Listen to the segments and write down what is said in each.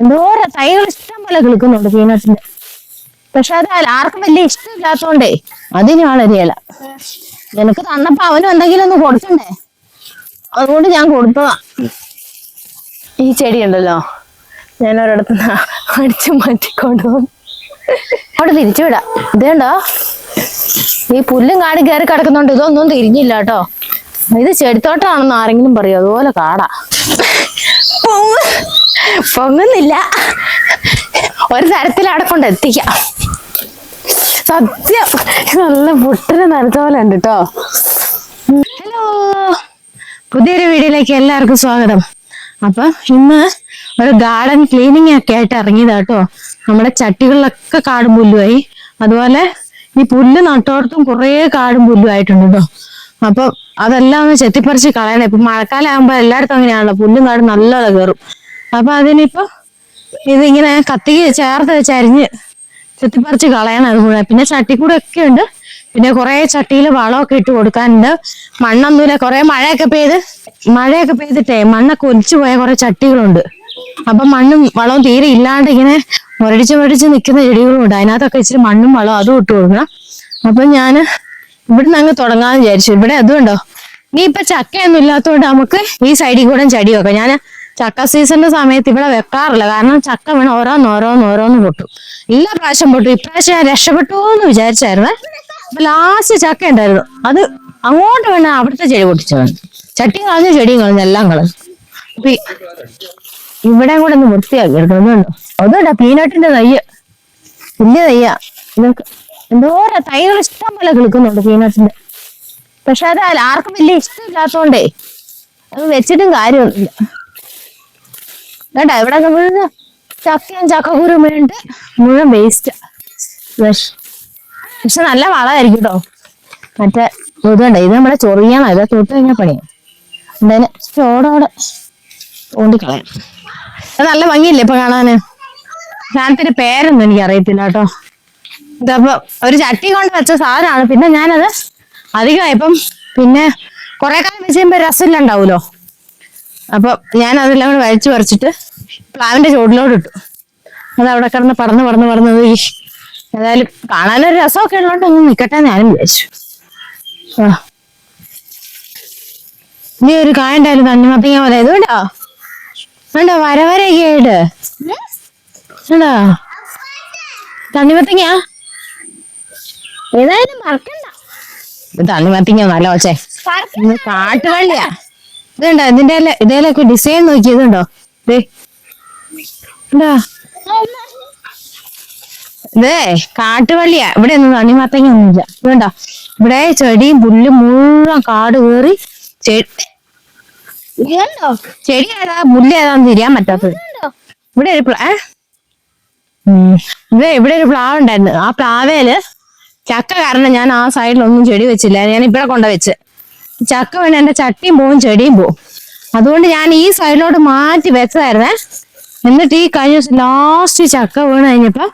എന്തോരം തൈകൾ ഇഷ്ടം പോലെ കിളിക്കുന്നുണ്ട് പീനട്ടിന്റെ പക്ഷെ അത് ആർക്കും വലിയ ഇഷ്ടമില്ലാത്തോണ്ടേ അതിന് വളരെയല്ല നിനക്ക് തന്നപ്പോ അവനും എന്തെങ്കിലും ഒന്ന് കൊടുക്കണ്ടേ? അതുകൊണ്ട് ഞാൻ കൊടുത്തതാ. ഈ ചെടി ഉണ്ടല്ലോ. ഞാൻ ഒരിടത്ത് അടിച്ചു മാറ്റിക്കൊണ്ടു അവിടെ തിരിച്ചു വിടാം. ഇതേണ്ടോ? ഈ പുല്ലും കാടും കയറി കിടക്കുന്നുണ്ട്. ഇതൊന്നും തിരിഞ്ഞില്ല കേട്ടോ. ഇത് ചെടിത്തോട്ടമാണെന്ന് ആരെങ്കിലും പറയും? അതുപോലെ കാടാ. പൊങ്ങ. പൊങ്ങുന്നില്ല. ഒരു തരത്തിൽ അവിടെ കൊണ്ട് എത്തിക്കാം. സത്യം. നല്ല പുട്ടിന് നിരത്ത പോലെ ഉണ്ട് കേട്ടോ ഹലോ പുതിയൊരു വീഡിയോയിലേക്ക് എല്ലാവർക്കും സ്വാഗതം. അപ്പൊ ഇന്ന് ഒരു ഗാർഡൻ ക്ലീനിങ് ഒക്കെ ആയിട്ട് ഇറങ്ങിയതാ കേട്ടോ നമ്മുടെ ചട്ടികളിലൊക്കെ കാടും പുല്ലുമായി അതുപോലെ ഈ പുല്ല് നട്ടോടത്തും കുറേ കാടും പുല്ലും ആയിട്ടുണ്ട് കേട്ടോ അപ്പൊ അതെല്ലാം ഒന്ന് ചെത്തിപ്പറിച്ച് കളയണം. ഇപ്പൊ മഴക്കാലം ആകുമ്പോ എല്ലായിടത്തും അങ്ങനെയാണല്ലോ. പുല്ലും കാട് നല്ലപോലെ കയറും അപ്പൊ അതിനിപ്പോ ഇതിങ്ങനെ കത്തിക്ക് ചേർത്ത് വെച്ച് അരിഞ്ഞ് ചെത്തിപ്പറിച്ച് കളയണം അത് മുഴുവൻ. പിന്നെ ചട്ടിക്കൂടെ ഒക്കെ ഉണ്ട്. പിന്നെ കുറെ ചട്ടിയിൽ വളമൊക്കെ ഇട്ട് കൊടുക്കാനുണ്ട്. മണ്ണൊന്നുമില്ല. കുറെ മഴയൊക്കെ പെയ്ത് മഴയൊക്കെ പെയ്തിട്ടേ മണ്ണൊക്കെ ഒലിച്ചു പോയ കുറെ ചട്ടികളുണ്ട്. അപ്പൊ മണ്ണും വളവും തീരെ ഇല്ലാണ്ട് ഇങ്ങനെ മുരടിച്ച് മുരടിച്ച് നിൽക്കുന്ന ചെടികളും ഉണ്ട് അതിനകത്തൊക്കെ ഇച്ചിരി മണ്ണും വളവും അതും ഇട്ട് കൊടുക്കണം. അപ്പൊ ഞാൻ ഇവിടുന്ന് അങ്ങ് തുടങ്ങാന്ന് വിചാരിച്ചു. ഇവിടെ അതുണ്ടോ? നീ ഇപ്പൊ ചക്കയൊന്നും ഇല്ലാത്തതുകൊണ്ട് നമുക്ക് ഈ സൈഡിൽ കൂടെ ചെടി വെക്കാം. ഞാൻ ചക്ക സീസണിന്റെ സമയത്ത് ഇവിടെ വെക്കാറില്ല. കാരണം ചക്ക വീണ് ഓരോന്ന് ഓരോന്ന് ഓരോന്ന് പൊട്ടും. എല്ലാ പ്രാവശ്യം പൊട്ടും. ഇപ്രാവശ്യം ഞാൻ രക്ഷപ്പെട്ടു എന്ന് വിചാരിച്ചായിരുന്നേ. അപ്പൊ ലാസ്റ്റ് ചക്ക ഉണ്ടായിരുന്നു. അത് അങ്ങോട്ട് വേണ അവിടുത്തെ ചെടി പൊട്ടിച്ചതാണ് ചട്ടി കളഞ്ഞു ചെടിയും കളഞ്ഞു എല്ലാം കളഞ്ഞു. അപ്പൊ ഇവിടെ കൂടെ ഒന്ന് വൃത്തിയാക്കി എടുക്കണം. അതുകൊണ്ടാ പീനട്ടിന്റെ നെയ്യ്. വലിയ ഇതൊക്കെ എന്തോരം തൈകൾ ഇഷ്ടം പോലെ കിളിക്കുന്നുണ്ട് പീനട്ടിന്റെ പക്ഷെ അത് ആർക്കും വലിയ ഇഷ്ടമില്ലാത്തോണ്ടേ. അത് വെച്ചിട്ടും കാര്യമൊന്നുമില്ല. കേട്ടാ ഇവിടെ മുഴുവൻ ചക്കയും ചക്കക്കുരും വീണിട്ട് മുഴുവൻ വേസ്റ്റ് പക്ഷെ നല്ല വളമായിരിക്കും കേട്ടോ മറ്റേ ഇതുണ്ട് ഇത് നമ്മുടെ ചൊറിയണം? ഇത് തൊട്ട് കഴിഞ്ഞാൽ പണിയാണ് എന്തായാലും ചോടോടെ തോണ്ടിക്കളയാം. അത് നല്ല ഭംഗിയില്ലേ ഇപ്പൊ കാണാന്? സാധനത്തിന്റെ പേരൊന്നും എനിക്ക് അറിയത്തില്ല കേട്ടോ ഇതപ്പൊ ഒരു ചട്ടി കൊണ്ട് വെച്ച സാധനമാണ് പിന്നെ ഞാനത് അധികമായപ്പം പിന്നെ കുറെ കാലം വെച്ച് കഴിയുമ്പോ രസമില്ലാണ്ടാവൂലോ? അപ്പൊ ഞാൻ അതെല്ലാം കൂടെ വലിച്ചു പറിച്ചിട്ട് പ്ലാവിന്റെ ചുവട്ടിലോട്ട് ഇട്ടു അത് അവിടെ കിടന്ന് പറന്ന് പറന്ന് പറന്നത് ഈ ഏതായാലും കാണാനൊരു രസമൊക്കെ ഉള്ളതുകൊണ്ട് ഒന്ന് നിക്കട്ടെ എന്ന് ഞാനും വിചാരിച്ചു. ആ. ഇനി ഒരു കായ ഉണ്ടായാലും തണ്ണിമത്തങ്ങ പോലെ. ഇതുകൊണ്ടോ വേണ്ടോ വര വരയൊക്കെ ആയിട്ട് വേണ്ടോ തണ്ണിമത്തങ്ങ ഏതായാലും മറക്കണ്ട. ഇത് തണ്ണിമത്തങ്ങ നല്ല ഇത് കാട്ടുവള്ളിയാ. ഇതുണ്ടോ? ഇതിന്റെ ഇതേലൊക്കെ ഡിസൈൻ നോക്കി ഇതുണ്ടോ ഇതാ. കാട്ടുവള്ളിയാ. ഇവിടെ ഒന്നും തണ്ണിമത്തങ്ങ ഒന്നുമില്ല ഇതുണ്ടോ? ഇവിടെ ചെടിയും പുല്ലും മുഴുവൻ കാട് കയറി ചെടി ചെടി ഏതാ? പുല്ല് ഏതാന്ന് തിരിയാൻ പറ്റാത്തത്. ഇവിടെ ഒരു പ്ലാ ഇവിടെ ഒരു പ്ലാവ് ഉണ്ടായിരുന്നു ആ പ്ലാവേൽ ചക്ക കാരണം ഞാൻ ആ സൈഡിലൊന്നും ചെടി വെച്ചില്ല ഞാൻ ഇവിടെ കൊണ്ട വെച്ച്. ചക്ക വേണേ എന്റെ ചട്ടിയും പോവും ചെടിയും പോവും. അതുകൊണ്ട് ഞാൻ ഈ സൈഡിലോട്ട് മാറ്റി വെച്ചതായിരുന്നേ. എന്നിട്ട് ഈ കഴിഞ്ഞ ദിവസം ലാസ്റ്റ് ചക്ക വീണ് കഴിഞ്ഞപ്പോ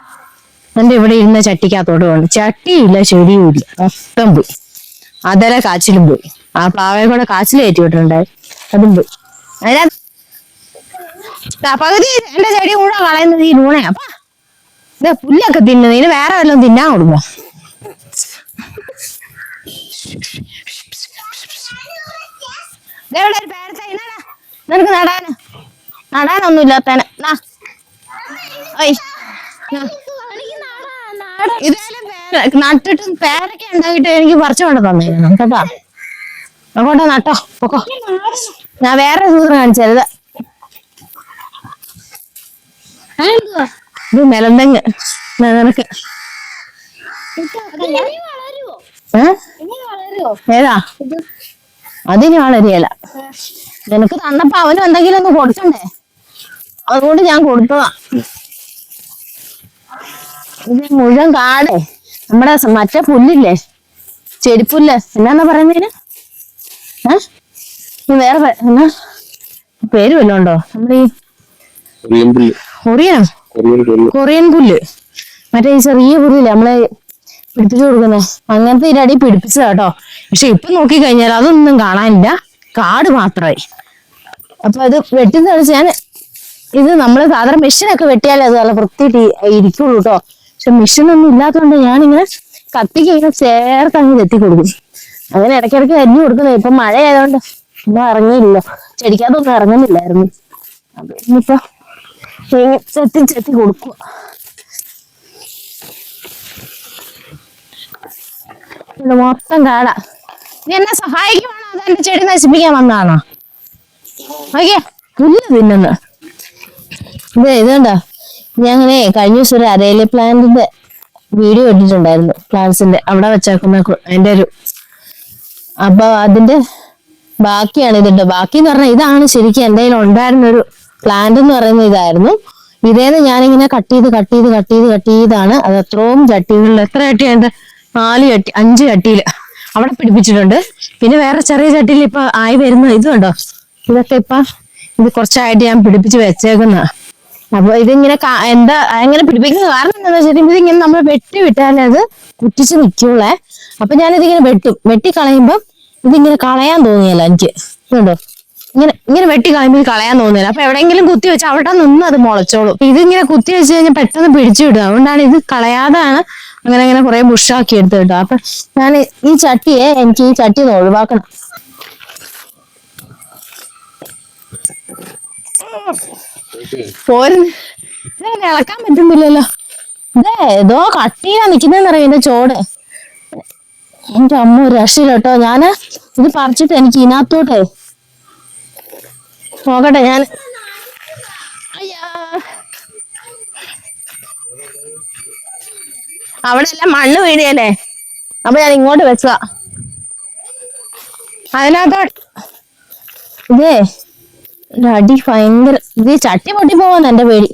എന്റെ ഇവിടെ ഇരുന്ന ചട്ടിക്കകത്തോട്ട് വേണം ചട്ടിയില്ല ചെടിയും ഇല്ല മൊത്തം പോയി. അതര കാച്ചിലും പോയി. ആ പ്ലാവയെ കൂടെ കാച്ചിൽ കയറ്റി വിട്ടിട്ടുണ്ടായി അതും പോയി. അതിനകത്ത് പകുതി എന്റെ ചെടി കൂടെ കളയുന്നത് ഈ ലൂണയാ അപ്പ. പുല്ലൊക്കെ തിന്നുന്നതിന് വേറെ വല്ലതും തിന്നാൻ കൊടുക്കുമോ ദേ ഇവിടെ ഒരു ഇന്നാടാ. നിനക്ക് നടാന്. നടാനൊന്നും ഇല്ലാത്തനെ നട്ടിട്ടും പേരൊക്കെ ഉണ്ടാക്കിട്ട് എനിക്ക് പറിച്ചു കൊണ്ട് തന്നിരുന്നു കേട്ടോ. അങ്ങോട്ട് നട്ടോ. പൊക്കോ. ഞാൻ വേറെ സൂത്രം കാണിച്ചത് ഇത്. മെലന്തെങ്ങ് നിനക്ക്? ഏതാ? അതിന് വളരെയല്ല നിനക്ക് തന്നപ്പോ അവനും എന്തെങ്കിലും ഒന്ന് കൊടുക്കണ്ടേ? അതുകൊണ്ട് ഞാൻ കൊടുത്തതാ. ഇത് മുഴുവൻ കാടേ. നമ്മുടെ മറ്റേ പുല്ലില്ലേ? ചെടിപ്പുല്ല്. എന്നാന്നാ പറയുന്നതിന് ഏ? വേറെ എന്നാ? പേര് വല്ലതും ഉണ്ടോ? നമ്മുടെ ഈ കൊറിയൻ പുല്ല്. കൊറിയനോ? കൊറിയൻ പുല്ല്. കൊറിയൻ പുല്ല്. മറ്റേ ഈ ചെറിയ പുല്ലില്ലേ? നമ്മളെ പിടിപ്പിച്ചു കൊടുക്കുന്നേ. അങ്ങനത്തെ ഇരടി പിടിപ്പിച്ചതാ കേട്ടോ പക്ഷെ ഇപ്പൊ നോക്കി കഴിഞ്ഞാൽ അതൊന്നും കാണാനില്ല. കാട് മാത്രമായി. അപ്പൊ അത് വെട്ടുന്ന ഞാൻ ഇത് നമ്മൾ സാധാരണ മെഷീനൊക്കെ വെട്ടിയാലേ അത് നല്ല ഇ- ഇരിക്കുള്ളൂ കേട്ടോ പക്ഷെ മെഷീനൊന്നും ഇല്ലാത്തതുകൊണ്ട് ഞാനിങ്ങനെ കത്തിക്ക് ഇങ്ങനെ ചേർത്ത് അങ്ങ് ചെത്തി കൊടുക്കും. അങ്ങനെ ഇടയ്ക്കിടയ്ക്ക് അരിഞ്ഞു കൊടുക്കുന്നത് ഇപ്പൊ മഴ ആയതുകൊണ്ട് ഒന്നും ഇറങ്ങിയില്ല. ചെടിക്കകത്തൊന്നും ഇറങ്ങുന്നില്ലായിരുന്നു. അപ്പൊ ഇനിയിപ്പോ ചെത്തി ചെത്തി കൊടുക്കുക. ഇത് മൊത്തം കാട. നീ എന്നെ സഹായിക്കുവാണോ? അത് ചെടി നശിപ്പിക്കാൻ വന്നതാണോ? ഓക്കെ പുല്ല് തിന്നുന്നു. ഇത് ഇതുണ്ടോ അങ്ങനെ കഴിഞ്ഞ ദിവസം ഒരു അരയിലെ പ്ലാന്റിന്റെ വീഡിയോ ഇട്ടിട്ടുണ്ടായിരുന്നു പ്ലാന്റ്സിന്റെ. അവിടെ വെച്ചേക്കുന്ന അതിന്റെ ഒരു അപ്പൊ അതിന്റെ ബാക്കിയാണ് ഇതുണ്ട് ബാക്കി എന്ന് പറഞ്ഞാൽ ഇതാണ് ശരിക്കും കയ്യിൽ ഉണ്ടായിരുന്ന ഒരു പ്ലാന്റ് എന്ന് പറയുന്ന ഇതായിരുന്നു. ഇതേന്ന് ഞാനിങ്ങനെ കട്ട് ചെയ്ത് കട്ട് ചെയ്ത് കട്ട് ചെയ്ത് കട്ട് ചെയ്താണ് അത് എത്രയും ചട്ടികളിൽ എത്ര ചട്ടിയുണ്ട് നാല് ചട്ടി അഞ്ച് ചട്ടിയിൽ അവിടെ പിടിപ്പിച്ചിട്ടുണ്ട്. പിന്നെ വേറെ ചെറിയ ചട്ടിയിൽ ഇപ്പൊ ആയി വരുന്ന ഇതുണ്ടോ ഇതൊക്കെ ഇപ്പൊ ഇത് കുറച്ചായിട്ട് ഞാൻ പിടിപ്പിച്ച് വെച്ചേക്കുന്ന. അപ്പൊ ഇതിങ്ങനെ എന്താ എങ്ങനെ പിടിപ്പിക്കുന്ന കാരണം എന്താണെന്ന് വെച്ചിട്ടുണ്ടെങ്കിൽ ഇതിങ്ങനെ നമ്മൾ വെട്ടി വിട്ടാലേ അത് കുറ്റിച്ച് നിൽക്കുള്ളേ അപ്പൊ ഞാനിതിങ്ങനെ വെട്ടും. വെട്ടി കളയുമ്പം ഇതിങ്ങനെ കളയാൻ തോന്നിയല്ല എനിക്ക്. ഇതുണ്ടോ ഇങ്ങനെ ഇങ്ങനെ വെട്ടി കളയുമ്പോൾ കളയാൻ തോന്നില്ല അപ്പൊ എവിടെയെങ്കിലും കുത്തി വെച്ച് അവിടെ നിന്ന് അത് മുളച്ചോളും. ഇതിങ്ങനെ കുത്തി വെച്ച് കഴിഞ്ഞാൽ പെട്ടെന്ന് പിടിച്ചു അതുകൊണ്ടാണ് ഇത് കളയാതാണ് അങ്ങനെ അങ്ങനെ കുറെ ബുഷാക്കി എടുത്ത് കേട്ടോ അപ്പൊ ഞാൻ ഈ ചട്ടിയെ എനിക്ക് ഈ ചട്ടി ഒന്ന് ഒഴിവാക്കണം. പോരുന്നു. ഇളക്കാൻ പറ്റുന്നില്ലല്ലോ. ഇതേ ഏതോ കട്ടിയിലാ നിക്കുന്നറിയാം എന്റെ ചോട്? എന്റെ അമ്മ ഒരു രക്ഷയിലോട്ടോ ഞാൻ ഇത് പറിച്ചിട്ട് എനിക്ക് ഇതിനകത്തോട്ടെ നോക്കട്ടെ ഞാൻ. അവിടെ എല്ലാം മണ്ണ് വീടിയല്ലേ അപ്പൊ ഞാൻ ഇങ്ങോട്ട് വെച്ചതാ. അതിനകത്ത് ഇതേ അടി ഭയങ്കര ഇത് ചട്ടി പൊട്ടി പോവാന്ന് എന്റെ പേടി.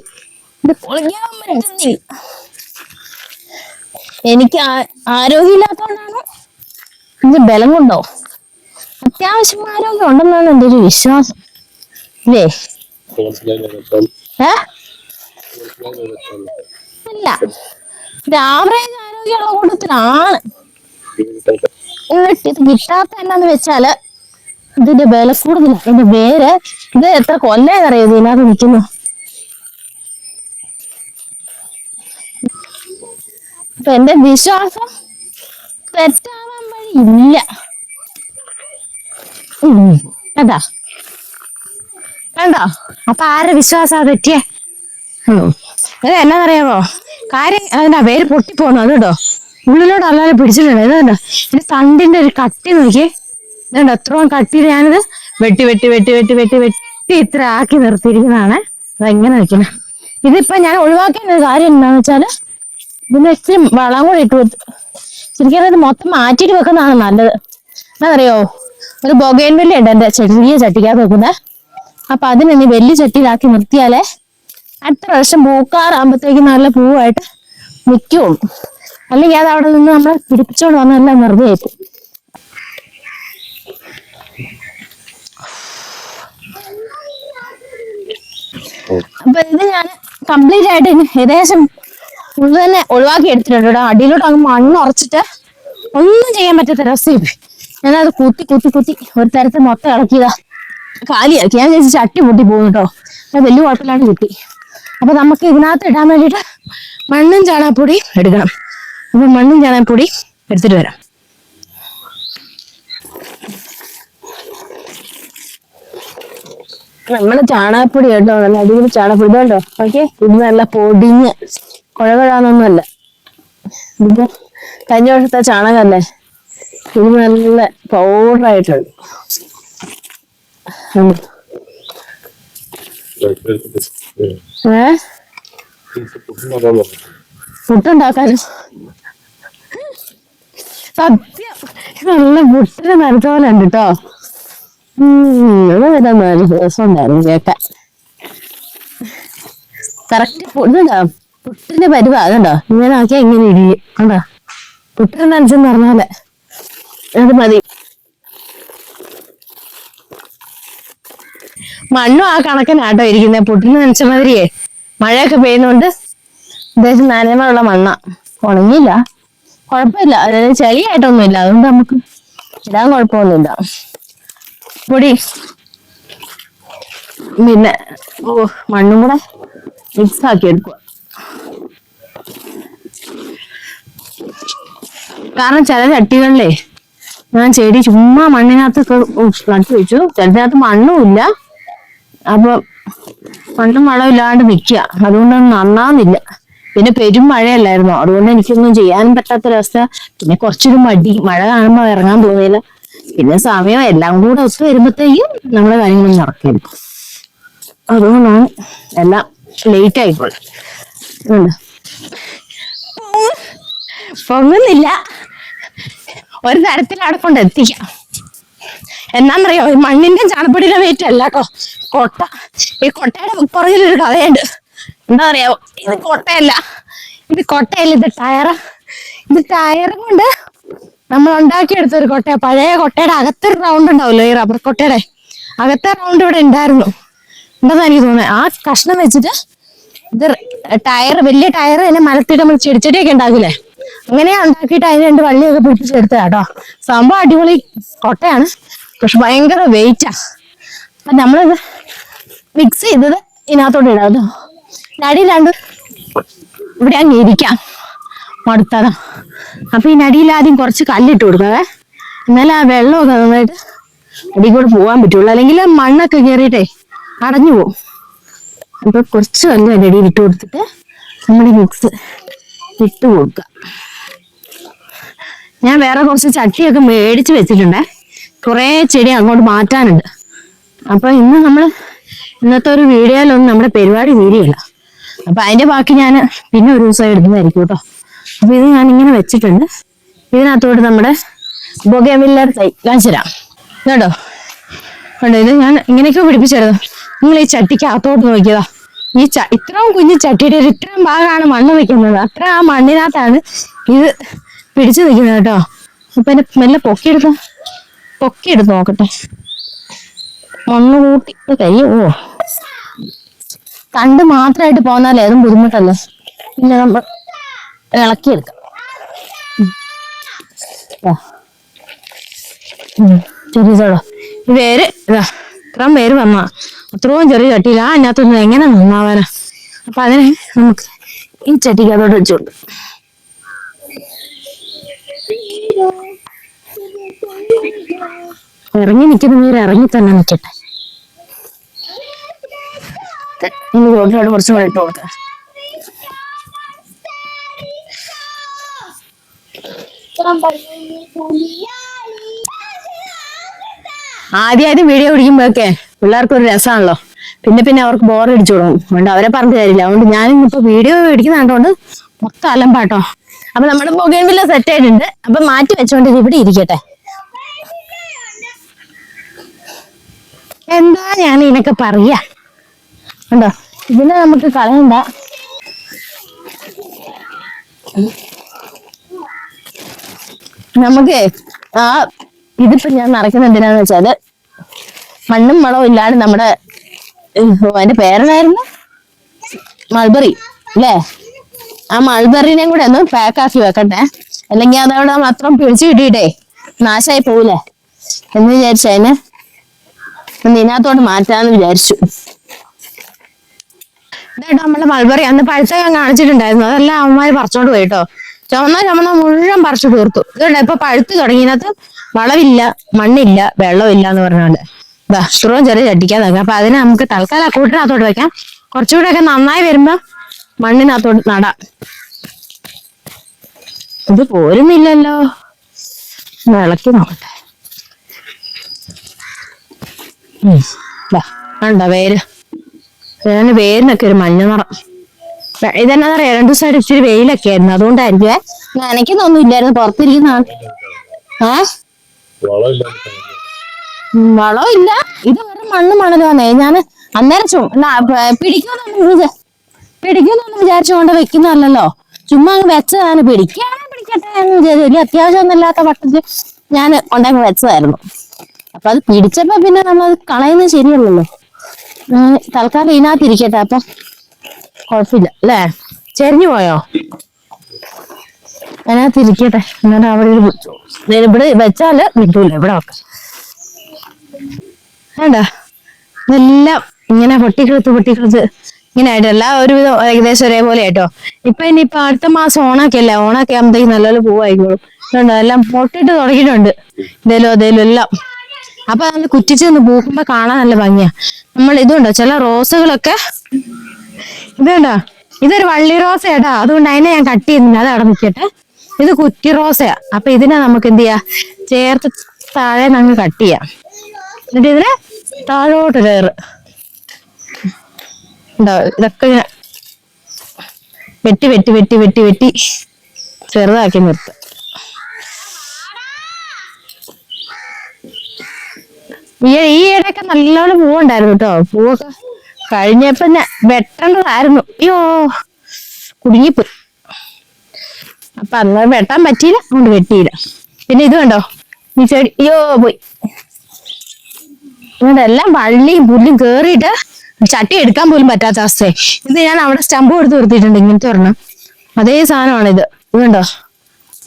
ഇത് പൊളിക്കാൻ പറ്റുന്നില്ല. എനിക്ക് ആരോഗ്യമില്ലാത്തോണ്ടാണോ? ഇത് ബലം കൊണ്ടോ അത്യാവശ്യം ആരോഗ്യം ഉണ്ടെന്നാണ് എന്റെ ഒരു വിശ്വാസം. ഇല്ലേ? അല്ല. ഒരു ആവറേജ് ആരോഗ്യമുള്ള കൂട്ടത്തിലാണ് ഇത് കിട്ടാത്ത എന്നാന്ന് വെച്ചാൽ ഇതിന്റെ വില കൂടുതല. ഇതിന്റെ വേര് ഇത് എത്ര കൊല്ലേന്നറിയോ ഇതിനകത്ത് നിൽക്കുന്നു? അപ്പൊ എന്റെ വിശ്വാസം തെറ്റാവാൻ വഴി ഇല്ല. കണ്ടാ കണ്ടോ? അപ്പൊ ആരുടെ വിശ്വാസാ തെറ്റിയേ ഉം. ഇത് പറയാമോ കാര്യം അതിന്റെ പേര് പൊട്ടിപ്പോന്നു അതുണ്ടോ ഉള്ളിലോട് അല്ലാതെ പിടിച്ചിട്ടുണ്ട്. കണ്ടോ? ഇതിന്റെ തണ്ടിന്റെ ഒരു കട്ടി നോക്കി ഇതുണ്ടോ എത്രയും കട്ടിയിൽ ഞാനിത് വെട്ടി വെട്ടി വെട്ടി വെട്ടി വെട്ടി വെട്ടി ഇത്ര ആക്കി നിർത്തിയിരിക്കുന്നതാണ്. അതെങ്ങനെ വെക്കണേ? ഇതിപ്പോ ഞാൻ ഒഴിവാക്കേണ്ട കാര്യം എന്താണെന്ന് വെച്ചാൽ ഇതിന് ഇച്ചിരി വളം കൂടി ഇട്ട് കൊടുത്തു ശരിക്കും ഇത് മൊത്തം മാറ്റിയിട്ട് വെക്കുന്നതാണ് നല്ലത്. എന്നറിയോ ഒരു ബൊഗൈൻ വെല്ലി ഉണ്ട് എന്റെ ചെറിയ ചട്ടിക്കകത്ത് വെക്കുന്നത് അപ്പൊ അതിനെ വലിയ ചട്ടിയിലാക്കി നിർത്തിയാലേ അടുത്ത പ്രാവശ്യം പൂക്കാറാകുമ്പോഴത്തേക്ക് നല്ല പൂവായിട്ട് നിൽക്കുള്ളൂ അല്ലെങ്കിൽ അത് അവിടെ നിന്ന് നമ്മൾ പിടിപ്പിച്ചോണ്ട് വന്നെല്ലാം വെറുതെ ആയിപ്പോ അപ്പൊ ഇത് ഞാൻ കംപ്ലീറ്റ് ആയിട്ട് ഏകദേശം ഫുള്ള് തന്നെ ഒഴിവാക്കി എടുത്തിട്ടുണ്ട് അടിയിലോട്ട് അങ്ങ് മണ്ണ് ഉറച്ചിട്ട് ഒന്നും ചെയ്യാൻ പറ്റാത്ത ഞാൻ ഞാനത് കുത്തി കുത്തി കുത്തി ഒരു തരത്തിൽ മൊത്തം ഇളക്കിയതാ. കാലിയാക്കി ഞാൻ ചേച്ചി ചട്ടി പൊട്ടി പോകും കേട്ടോ അത് വലിയ കുഴപ്പമില്ലാണ്ട് കിട്ടി. അപ്പൊ നമുക്ക് ഇതിനകത്ത് ഇടാൻ വേണ്ടിയിട്ട് മണ്ണും ചാണകപ്പൊടി എടുക്കണം. അപ്പൊ മണ്ണും ചാണകപ്പൊടി എടുത്തിട്ട് വരാം. നമ്മുടെ ചാണകപ്പൊടി കേട്ടോ നല്ല അടിപൊളി ചാണകപ്പൊടി ഇതുണ്ടോ ഓക്കെ ഇത് നല്ല പൊടിഞ്ഞ് കുഴകുഴാന്നൊന്നുമല്ല ഇതിപ്പോ കഴിഞ്ഞ വർഷത്തെ ചാണകമല്ലേ ഇത് നല്ല പൗഡറായിട്ടുണ്ട്. ഏ പുട്ടുണ്ടാക്കാനും സത്യം നല്ല പുട്ടിന് നനച്ച പോലെ ഉണ്ട് കേട്ടോ നല്ല ദിവസം ഉണ്ടായിരുന്നു കേൾക്കാൻ കറക്റ്റ് ഇതുണ്ടോ പുട്ടിന്റെ പരിവാ അതുണ്ടോ? ഇങ്ങനെ ആക്കിയാ ഇങ്ങനെ ഇരിക്കും കണ്ടോ? പുട്ടിന് നനച്ചെന്ന് പറഞ്ഞാലേ അത് മതി. മണ്ണും ആ കണക്കിനാട്ടോ ഇരിക്കുന്നത് പുട്ടിന് നനച്ച മാതിരിയേ. മഴയൊക്കെ പെയ്യുന്നോണ്ട് അത്യാവശ്യം നനമുള്ള മണ്ണ. ഉണങ്ങിയില്ല. കുഴപ്പമില്ല. അതായത് ചെളിയായിട്ടൊന്നുമില്ല. അതുകൊണ്ട് നമുക്ക് ഇടാൻ കുഴപ്പമൊന്നുമില്ല. പൊടി. പിന്നെ ഓ മണ്ണും കൂടെ മിക്സ് ആക്കി എടുക്കുക. കാരണം ചില ചട്ടികളിലേ ഞാൻ ചെടി ചുമ്മാ മണ്ണിനകത്ത് നട്ടു വെച്ചു ചിലതിനകത്ത് മണ്ണും ഇല്ല. അപ്പൊ മണ്ണും വളം ഇല്ലാണ്ട് നിക്കുക അതുകൊണ്ടൊന്നും നന്നാവുന്നില്ല പിന്നെ പെരും മഴയല്ലായിരുന്നു? അതുകൊണ്ട് എനിക്കൊന്നും ചെയ്യാനും പറ്റാത്തൊരവസ്ഥ. പിന്നെ കുറച്ചൊരു മടി. മഴ കാണുമ്പോൾ ഇറങ്ങാൻ തോന്നിയില്ല പിന്നെ സമയം എല്ലാം കൂടെ ഒത്തു വരുമ്പോഴത്തേക്കും നമ്മളെ കാര്യങ്ങളൊന്നും നടക്കില്ല. അതുകൊണ്ടാണ് എല്ലാം ലേറ്റ് ഉണ്ട്. പൊങ്ങുന്നില്ല. ഒരു തരത്തിൽ അവിടെ കൊണ്ട് എത്തിക്കാം. എന്നാന്നറിയോ? ഈ മണ്ണിന്റെ ചാണപ്പൊടിയുടെ വെയിറ്റ് അല്ല കേട്ടോ കൊട്ട. ഈ കൊട്ടയുടെ പുറകിലൊരു കഥയുണ്ട്. എന്താ പറയാ ഇത് കൊട്ടയല്ല. ഇത് കൊട്ടയല്ല ഇത് ടയറ്. ഇത് ടയറും കൊണ്ട് നമ്മൾ ഉണ്ടാക്കിയെടുത്ത ഒരു പഴയ കൊട്ടയുടെ അകത്തൊരു റൗണ്ട് ഉണ്ടാവല്ലോ ഈ റബ്ബർ കൊട്ടയുടെ? അകത്തെ റൗണ്ട് ഇവിടെ ഉണ്ടായിരുന്നു. ഉണ്ടെന്ന് എനിക്ക് തോന്നുന്നത് ആ കഷ്ണം വെച്ചിട്ട് ഇത് ടയർ വലിയ ടയർ തന്നെ മലത്തിട്ട് നമ്മൾ ചെടിച്ചെടിയൊക്കെ ഉണ്ടാക്കില്ലേ അങ്ങനെയാ ഉണ്ടാക്കിയിട്ട് അതിന് രണ്ട് വള്ളിയൊക്കെ പിടിച്ചെടുത്ത കേട്ടോ സംഭവം അടിപൊളി കൊട്ടയാണ്. പക്ഷെ ഭയങ്കര വെയിറ്റാ അപ്പൊ നമ്മളിത് മിക്സ് ചെയ്തത് ഇതിനകത്തോട്ട് ഇടാം കേട്ടോ. നടി രണ്ട് ഇവിടെ അങ്ങ് ഇരിക്കാം. മടുത്തതാ. അപ്പൊ ഈ നടിയിൽ ആദ്യം കുറച്ച് കല്ലിട്ട് കൊടുക്കാവേ എന്നാലും ആ വെള്ളമൊക്കെ നന്നായിട്ട് അടിയിൽ കൂടെ പോകാൻ പറ്റുള്ളൂ. അല്ലെങ്കിൽ മണ്ണൊക്കെ കയറിയിട്ടേ അടഞ്ഞു പോകും. അപ്പൊ കുറച്ച് കല്ല് അതിന്റെ ഇട്ട് കൊടുത്തിട്ട് നമ്മുടെ മിക്സ് ഇട്ട് കൊടുക്കുക ഞാൻ വേറെ കുറച്ച് ചട്ടിയൊക്കെ മേടിച്ച് വെച്ചിട്ടുണ്ട്. കുറേ ചെടി അങ്ങോട്ട് മാറ്റാനുണ്ട്. അപ്പോൾ ഇന്ന് നമ്മൾ ഇന്നത്തെ ഒരു വീഡിയോയിലൊന്നും നമ്മുടെ പരിപാടി വീഡിയോയില്ല അപ്പൊ അതിന്റെ ബാക്കി ഞാൻ പിന്നെ ഒരു ദിവസം എടുക്കുന്നതായിരിക്കും കേട്ടോ. അപ്പൊ ഇത് ഞാൻ ഇങ്ങനെ വെച്ചിട്ടുണ്ട്. ഇതിനകത്തോട്ട് നമ്മുടെ ബൊഗമില്ലർ തൈ കാണിച്ചു തരാം കേട്ടോ കണ്ടോ ഇത് ഞാൻ ഇങ്ങനെയൊക്കെ പിടിപ്പിച്ചായിരുന്നു. നിങ്ങൾ ഈ ചട്ടിക്ക് അകത്തോട്ട് നോക്കിയതാ. ഈ ഇത്രയും കുഞ്ഞു ചട്ടിയുടെ ഇത്രയും ഭാഗമാണ് മണ്ണ് വെക്കുന്നത് അത്ര ആ മണ്ണിനകത്താണ് ഇത് പിടിച്ചു നിൽക്കുന്നത് കേട്ടോ. അപ്പൊ എന്നെ മെല്ലെ പൊക്കിയെടുത്ത. പൊക്കിയെടുത്ത് നോക്കട്ടെ. മണ്ണ് കൂട്ടി. കഴിയുമോ കണ്ട് മാത്രമായിട്ട് പോന്നാലേ അതും ബുദ്ധിമുട്ടല്ലേ? പിന്നെ നമ്മൾ ഇളക്കിയെടുക്കാം. ഉം. ദാ. ഉം. ചെറിയ ചോളോ ഈ വേര് ഇതാ. ഇത്രയും പേര് വന്നാ. അത്രയും ചെറിയ ചട്ടിയില്ല അതിനകത്തൊന്നും എങ്ങനെ നന്നാവാനാ. അപ്പൊ അതിനെ നമുക്ക് ഈ ചട്ടിക്ക് അതോട് വെച്ചോണ്ട് ഇറങ്ങി നിൽക്കുന്ന നേരെ ഇറങ്ങി തന്നെ നിൽക്കട്ടെ. ഇനി റോഡിലോട്ട് കുറച്ച് വെള്ളം ഇട്ട് കൊടുക്കാം. ആദ്യമായിട്ട് വീഡിയോ പിടിക്കുമ്പോഴൊക്കെ പിള്ളേർക്ക് ഒരു രസമാണല്ലോ. പിന്നെ പിന്നെ അവർക്ക് ബോർ അടിച്ചു തുടങ്ങും അതുകൊണ്ട് അവരെ പറഞ്ഞു തരില്ല. അതുകൊണ്ട് ഞാനിന്നിപ്പോ വീഡിയോ പിടിക്കുന്ന കണ്ടോണ്ട് മൊത്തം അലമ്പാട്ടോ. അപ്പൊ നമ്മുടെ ബൊഗൈൻവില്ല സെറ്റ് ആയിട്ടുണ്ട്. അപ്പൊ മാറ്റി വെച്ചോണ്ട് ഇവിടെ ഇരിക്കട്ടെ. എന്താ ഞാൻ ഇതിനൊക്കെ പറയാ? ഉണ്ടോ? ഇതിനെ നമുക്ക് കളയണ്ട. നമുക്ക് ആ ഇതിപ്പോ ഞാൻ നിറയ്ക്കുന്ന എന്തിനാന്ന് വെച്ചാൽ മണ്ണും വളവും ഇല്ലാണ്ട് നമ്മുടെ അതിന്റെ പേരനായിരുന്നു മൾബറി അല്ലേ? ആ മൾബറിനെയും കൂടെ ഒന്ന് പാക്ക് ആക്കി വെക്കട്ടെ. അല്ലെങ്കിൽ അതവിടെ മാത്രം പിടിച്ചു കിട്ടിയിട്ടേ നാശമായി പോവില്ലേ എന്ന് വിചാരിച്ചു അതിനെ ഇതിനകത്തോട്ട് മാറ്റാന്ന് വിചാരിച്ചു. ഇതായിട്ട് നമ്മുടെ മൾബറി അന്ന് പഴുത്ത ഞാൻ കാണിച്ചിട്ടുണ്ടായിരുന്നു. അതെല്ലാം അമ്മമാര് പറിച്ചോണ്ട് പോയി കേട്ടോ. ചുമന്ന ചുമന്ന മുഴുവൻ പറിച്ചു തീർത്തു. ഇതുണ്ട് ഇപ്പൊ പഴുത്ത് തുടങ്ങിയതിനകത്ത് വളവില്ല മണ്ണില്ല വെള്ളമില്ല എന്ന് പറഞ്ഞോണ്ട്. ഇതാ ഇത്രയും ചെറിയ ചട്ടിക്കാൻ നോക്കാം അപ്പൊ അതിനെ നമുക്ക് തൽക്കാലം കൂട്ടിനകത്തോട്ട് വെക്കാം. കുറച്ചുകൂടെ ഒക്കെ നന്നായി വരുമ്പോ മണ്ണിനകത്തോട്ട് നടാം. ഇത് പോരുന്നില്ലല്ലോ. വിളക്കി നോക്കട്ടെ. വേണ്ട വേര്? ഞാൻ വേരിനൊക്കെ ഒരു മഞ്ഞ നിറം ഇതെന്നാ പറയാ രണ്ടു ദിവസമായിട്ട് ഇച്ചിരി വെയിലൊക്കെ ആയിരുന്നു. അതുകൊണ്ടായിരിക്കുവേ നനയ്ക്കുന്നൊന്നും ഇല്ലായിരുന്നു പുറത്തിരിക്കുന്ന ഉം, വളമില്ല ഇത് വെറും മണ്ണ് വന്നേ ഞാൻ അന്നേരം ചു പ- പിടിക്കുമെന്നൊന്നും വിചാ- പിടിക്കുമെന്നൊന്നും വിചാരിച്ചുകൊണ്ട് വെക്കുന്നതല്ലല്ലോ. ചുമ്മാ അങ്ങ് വെച്ചതാണ്. പിടിക്കാനും പിടിക്കട്ടെ എന്ന് വിചാരിച്ചു. ഇല്ലാത്ത വട്ടത്തിൽ ഞാൻ ഉണ്ടാക്കി വെച്ചതായിരുന്നു. അപ്പൊ അത് പിടിച്ചപ്പോ പിന്നെ നമ്മൾ അത് കളയുന്നത് ശരിയല്ലല്ലോ തൽക്കാലം ഇതിനകത്ത് ഇരിക്കട്ടെ അപ്പൊ കുഴപ്പമില്ല അല്ലേ? ചെരിഞ്ഞു പോയോ? അതിനകത്ത് ഇരിക്കട്ടെ എന്നിട്ട് അവിടെ ഒരു. ഇവിടെ വെച്ചാൽ കിട്ടൂല ഇവിടെ വെക്കാം. വേണ്ട. ഇതെല്ലാം ഇങ്ങനെ പൊട്ടിക്കെടുത്ത് പൊട്ടിക്കിളുത്ത് ഇങ്ങനെ ആയിട്ട് എല്ലാം ഒരുവിധം ഏകദേശം ഒരേപോലെ ആയിട്ടോ ഇപ്പൊ ഇനിയിപ്പൊ അടുത്ത മാസം ഓണാക്കി അല്ലേ ഓണാക്കി ആകുമ്പോഴത്തേക്ക് നല്ലപോലെ പൂവായിക്കോളും ഇതുണ്ടോ എല്ലാം പൊട്ടിട്ട് തുടങ്ങിയിട്ടുണ്ട്. ഇതേലും അതേലും എല്ലാം. അപ്പൊ അത് കുറ്റിച്ച് നിന്ന് പൂക്കുമ്പോ കാണാൻ നല്ല ഭംഗിയാ. നമ്മൾ ഇതുണ്ടോ ചില റോസുകളൊക്കെ? ഇതുണ്ടോ? ഇതൊരു വള്ളി റോസ ഏട്ടാ അതുകൊണ്ട് അതിനെ ഞാൻ കട്ട് ചെയ്യുന്നില്ല. അത് അവിടെ നിൽക്കട്ടെ ഇത് കുറ്റി റോസയാ. അപ്പൊ ഇതിനെ നമുക്ക് എന്ത് ചെയ്യാ? ചേർത്ത് താഴെ നമുക്ക് കട്ട് ചെയ്യാം. എന്നിട്ട് ഇതിനെ താഴോട്ട് കയറ്. ഇതൊക്കെ ഞാൻ വെട്ടി വെട്ടി വെട്ടി വെട്ടി വെട്ടി ചെറുതാക്കി നിർത്തുക ഈ ഈ ഇടയൊക്കെ നല്ലോണം പൂവുണ്ടായിരുന്നു കേട്ടോ. പൂവൊക്കെ കഴിഞ്ഞപ്പോ ഞാൻ വെട്ടേണ്ടതായിരുന്നു. അയ്യോ കുടുങ്ങിപ്പോയി. അപ്പൊ അന്ന് വെട്ടാൻ പറ്റിയില്ല അതുകൊണ്ട് വെട്ടിയില്ല. പിന്നെ ഇത് കണ്ടോ? ഈ ചെടി അയ്യോ പോയി. എല്ലാം വള്ളിയും പുല്ലും കേറിയിട്ട് ചട്ടി എടുക്കാൻ പോലും പറ്റാത്ത അവസ്ഥയായി ഇത് ഞാൻ അവിടെ സ്റ്റമ്പ് കൊടുത്ത് നിർത്തിയിട്ടുണ്ട് ഇങ്ങനത്തെ ഒരെണ്ണം. അതേ സാധനമാണ് ഇത് ഇതുണ്ടോ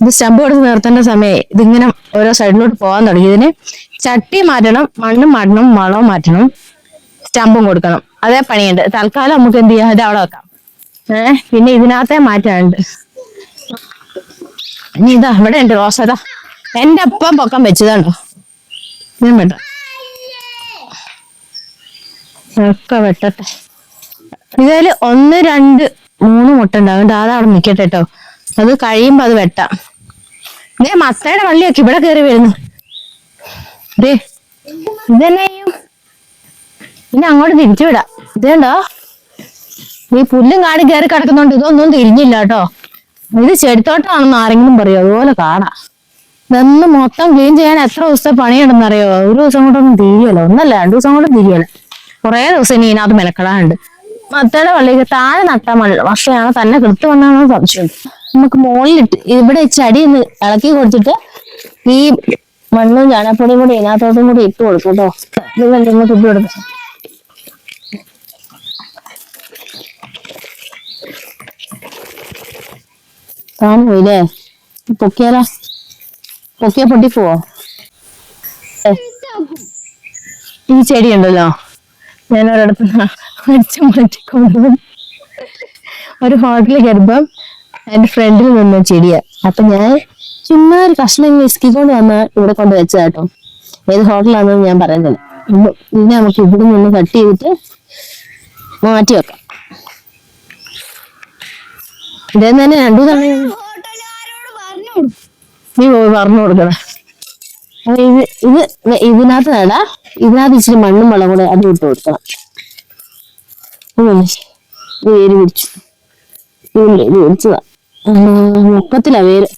ഇത് സ്റ്റമ്പ് കൊടുത്ത് നിർത്തേണ്ട സമയം ഇതിങ്ങനെ ഓരോ സൈഡിലോട്ട് പോകാൻ തുടങ്ങി. ഇതിന് ചട്ടി മാറ്റണം മണ്ണും മാറ്റണം വളവും മാറ്റണം സ്റ്റമ്പും കൊടുക്കണം. അതേ പണിയുണ്ട്. തൽക്കാലം നമുക്ക് എന്ത് ചെയ്യാം? ഇത് അവിടെ വെക്കാം. ഏഹ് പിന്നെ ഇതിനകത്തെ മാറ്റാനുണ്ട് ഇനി ഇതാ ഇവിടെ ഉണ്ട് റോസ. അതാ എന്റെ അപ്പം പൊക്കം വെച്ചതാണ്ടോ ഞാൻ വേണ്ട ഒക്കെ വെട്ടട്ടെ. ഇതായാലും ഒന്ന് രണ്ട് മൂന്ന് മുട്ട ഉണ്ടാവും അത് അവിടെ നിക്കട്ടെ കേട്ടോ അത് കഴിയുമ്പോ അത് വെട്ടാം. ഇതേ മത്തയുടെ വള്ളിയൊക്കെ ഇവിടെ കയറി വരുന്നു. ദേ ഇതെന്നെ ഇനി അങ്ങോട്ട് തിരിച്ചു വിടാം. ഇതേണ്ടോ? ഈ പുല്ലും കാടും കയറി കിടക്കുന്നോണ്ട് ഇതൊന്നും തിരിഞ്ഞില്ല കേട്ടോ ഇത് ചെടിത്തോട്ടമാണെന്ന് ആരെങ്കിലും പറയോ? അതുപോലെ കാണാ. ഇതൊന്ന് മൊത്തം ക്ലീൻ ചെയ്യാൻ എത്ര ദിവസത്തെ പണിയുണ്ടെന്നറിയോ? ഒരു ദിവസം കൊണ്ടൊന്നും തിരിയല്ലോ ഒന്നല്ല രണ്ടു ദിവസം കൊണ്ടും തീരുമല്ലോ കുറേ ദിവസം ഇനി ഇതിനകത്ത് മെനക്കെടാനുണ്ട്. മത്തയുടെ വള്ളിക്ക് താഴെ നട്ടാൽ മതി വർഷമാണ് തന്നെ കിട്ടു വന്നാണോ സംശയം. നമുക്ക് മുകളിലിട്ട് ഇവിടെ ചടി ഒന്ന് ഇളക്കി കൊടുത്തിട്ട് ഈ മണ്ണും ചാണകപ്പൊടിയും കൂടി ഇതിനകത്തോട്ടും കൂടി ഇട്ട് കൊടുക്കും കേട്ടോ കണ്ട് ഇങ്ങോട്ട് ഇട്ട് കൊടുക്കും. പോയില്ലേ? പൊക്കിയാലോ? പൊക്കിയാ പൊട്ടിപ്പോവോ. ഈ ചെടി ഉണ്ടല്ലോ. ഞാൻ ഒരിടത്ത് അടിച്ചു മാറ്റിക്കൊണ്ടു ഒരു ഹോട്ടലിൽ കയറുമ്പം എന്റെ ഫ്രണ്ടിൽ നിന്ന് ചെടിയ. അപ്പൊ ഞാൻ ചുമ്മാ ഒരു കഷ്ണം വിസ്കിക്കൊണ്ട് വന്ന ഇവിടെ കൊണ്ട് വെച്ച കേട്ടോ ഏത് ഹോട്ടലാണെന്ന് ഞാൻ പറയുന്നില്ല. പിന്നെ നമുക്ക് ഇവിടെ നിന്ന് കട്ട് ചെയ്തിട്ട് മാറ്റി വെക്കാം. ഇതേ തന്നെ രണ്ടു തവണ നീ പോയി പറഞ്ഞു കൊടുക്കണം. ഇത് ഇത് ഇതിനകത്ത് നടാ ഇതിനകത്ത് ഇച്ചിരി മണ്ണും വെള്ളം കൂടെ അത് ഇട്ട് കൊടുക്കണം. വേര് പിടിച്ചു. ഇല്ലേ ഇത് പിടിച്ചതാ മുപ്പത്തിലാ വേര്.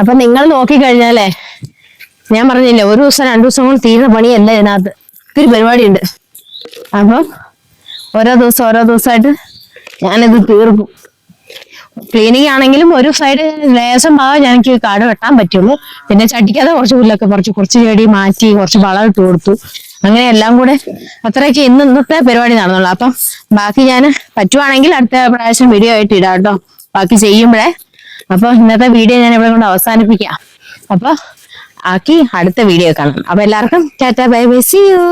അപ്പൊ നിങ്ങൾ നോക്കിക്കഴിഞ്ഞാലേ ഞാൻ പറഞ്ഞില്ലേ ഒരു ദിവസം രണ്ടു ദിവസം കൊണ്ട് തീരുന്ന പണിയല്ല ഇതിനകത്ത്. ഒത്തിരി പരിപാടിയുണ്ട്. അപ്പം ഓരോ ദിവസം ഓരോ ദിവസമായിട്ട് ഞാനിത് തീർക്കും. ക്ലീനിങ് ആണെങ്കിലും ഒരു സൈഡ് ലേശം ഭാഗം എനിക്ക് കാട് വെട്ടാൻ പറ്റുള്ളൂ. പിന്നെ ചട്ടിക്കാതെ കുറച്ച് പുല്ലൊക്കെ കുറച്ച് കുറച്ച് ചെടി മാറ്റി കുറച്ച് വളം ഇട്ട് കൊടുത്തു. അങ്ങനെ എല്ലാം കൂടെ അത്രയൊക്കെ ഇന്ന് ഇന്നത്തെ പരിപാടി നടന്നുള്ളൂ. അപ്പം ബാക്കി ഞാൻ പറ്റുവാണെങ്കിൽ അടുത്ത പ്രാവശ്യം വീഡിയോ ആയിട്ട് ഇടാം കേട്ടോ. ബാക്കി ചെയ്യുമ്പോഴേ. അപ്പൊ ഇന്നത്തെ വീഡിയോ ഞാൻ ഇവിടെ കൊണ്ട് അവസാനിപ്പിക്കാം. അപ്പൊ ആക്കി അടുത്ത വീഡിയോ കാണാം. അപ്പൊ എല്ലാവർക്കും tata bye bye see you